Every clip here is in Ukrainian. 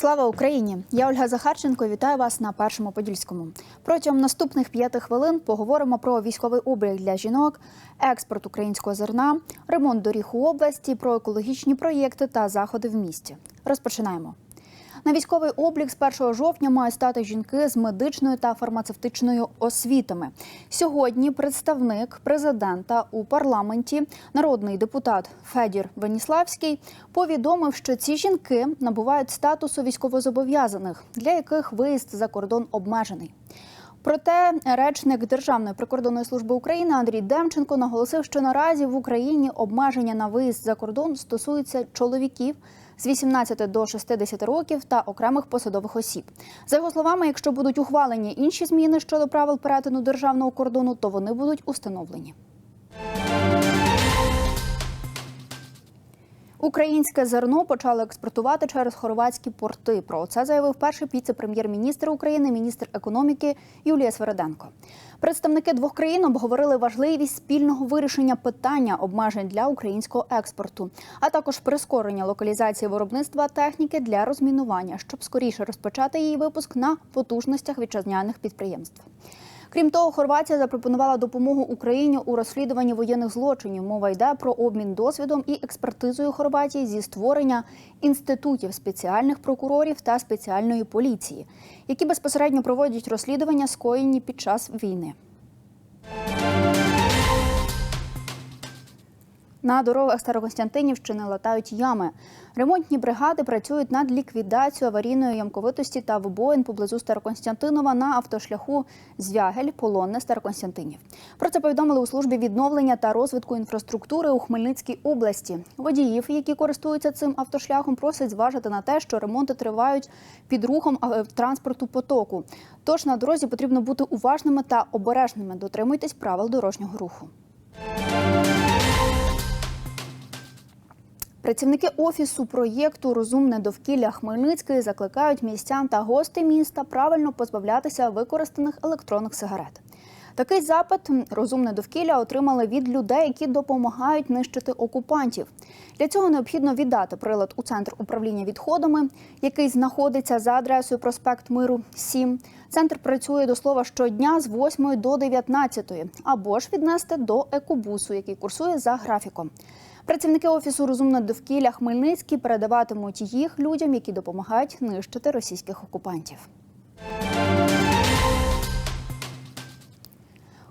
Слава Україні! Я Ольга Захарченко. Вітаю вас на першому подільському. Протягом наступних п'яти хвилин поговоримо про військовий облік для жінок, експорт українського зерна, ремонт доріг у області, про екологічні проєкти та заходи в місті. Розпочинаємо. На військовий облік з 1 жовтня мають стати жінки з медичною та фармацевтичною освітами. Сьогодні представник президента у парламенті, народний депутат Федір Веніславський, повідомив, що ці жінки набувають статусу військовозобов'язаних, для яких виїзд за кордон обмежений. Проте речник Державної прикордонної служби України Андрій Демченко наголосив, що наразі в Україні обмеження на виїзд за кордон стосуються чоловіків з 18 до 60 років та окремих посадових осіб. За його словами, якщо будуть ухвалені інші зміни щодо правил перетину державного кордону, то вони будуть установлені. Українське зерно почали експортувати через хорватські порти. Про це заявив перший віце-прем'єр-міністр України, міністр економіки Юлія Свереденко. Представники двох країн обговорили важливість спільного вирішення питання обмежень для українського експорту, а також прискорення локалізації виробництва техніки для розмінування, щоб скоріше розпочати її випуск на потужностях вітчизняних підприємств. Крім того, Хорватія запропонувала допомогу Україні у розслідуванні воєнних злочинів. Мова йде про обмін досвідом і експертизою Хорватії зі створення інститутів спеціальних прокурорів та спеціальної поліції, які безпосередньо проводять розслідування скоєні під час війни. На дорогах Старокостянтинівщини латають ями. Ремонтні бригади працюють над ліквідацією аварійної ямковитості та вибоїн поблизу Староконстянтинова на автошляху Звягель, Полонне, Староконстянтинів. Про це повідомили у службі відновлення та розвитку інфраструктури у Хмельницькій області. Водіїв, які користуються цим автошляхом, просять зважити на те, що ремонти тривають під рухом е, транспорту потоку. Тож на дорозі потрібно бути уважними та обережними. Дотримуйтесь правил дорожнього руху. Працівники офісу проєкту Розумне довкілля Хмельницький закликають містян та гостей міста правильно позбавлятися використаних електронних сигарет. Такий запит розумне довкілля отримали від людей, які допомагають нищити окупантів. Для цього необхідно віддати прилад у центр управління відходами, який знаходиться за адресою проспект Миру 7. Центр працює до слова щодня з 8 до 19, або ж віднести до екобусу, який курсує за графіком. Працівники офісу Розумне довкілля Хмельницький передаватимуть їх людям, які допомагають нищити російських окупантів.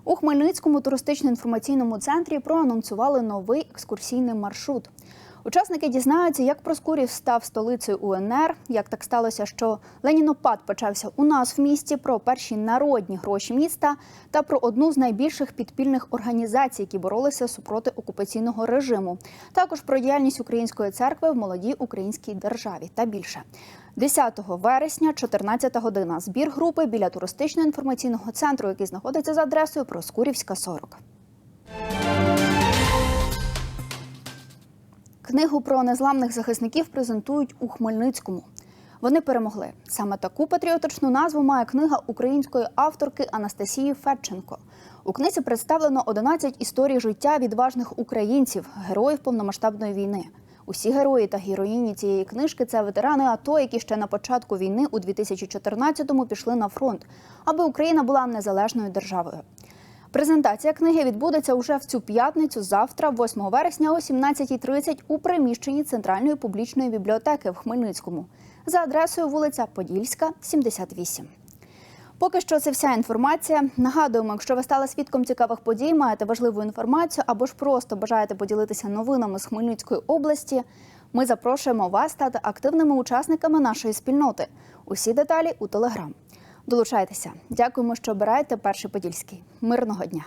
У Хмельницькому туристично-інформаційному центрі проанонсували новий екскурсійний маршрут. Учасники дізнаються, як Проскурів став столицею УНР, як так сталося, що Ленінопад почався у нас в місті, про перші народні гроші міста та про одну з найбільших підпільних організацій, які боролися супроти окупаційного режиму. Також про діяльність української церкви в молодій українській державі та більше. 10 вересня, 14 година. Збір групи біля туристично-інформаційного центру, який знаходиться за адресою Проскурівська 40. Книгу про незламних захисників презентують у Хмельницькому. Вони перемогли. Саме таку патріотичну назву має книга української авторки Анастасії Федченко. У книзі представлено 11 історій життя відважних українців, героїв повномасштабної війни. Усі герої та героїні цієї книжки це ветерани АТО, які ще на початку війни у 2014-му пішли на фронт, аби Україна була незалежною державою. Презентація книги відбудеться уже в цю п'ятницю, завтра, 8 вересня, о 17.30 у приміщенні Центральної публічної бібліотеки в Хмельницькому за адресою вулиця Подільська, 78. Поки що це вся інформація. Нагадуємо, якщо ви стали свідком цікавих подій, маєте важливу інформацію або ж просто бажаєте поділитися новинами з Хмельницької області. Ми запрошуємо вас стати активними учасниками нашої спільноти. Усі деталі у телеграм. Долучайтеся. Дякуємо, що обираєте перший подільський. Мирного дня.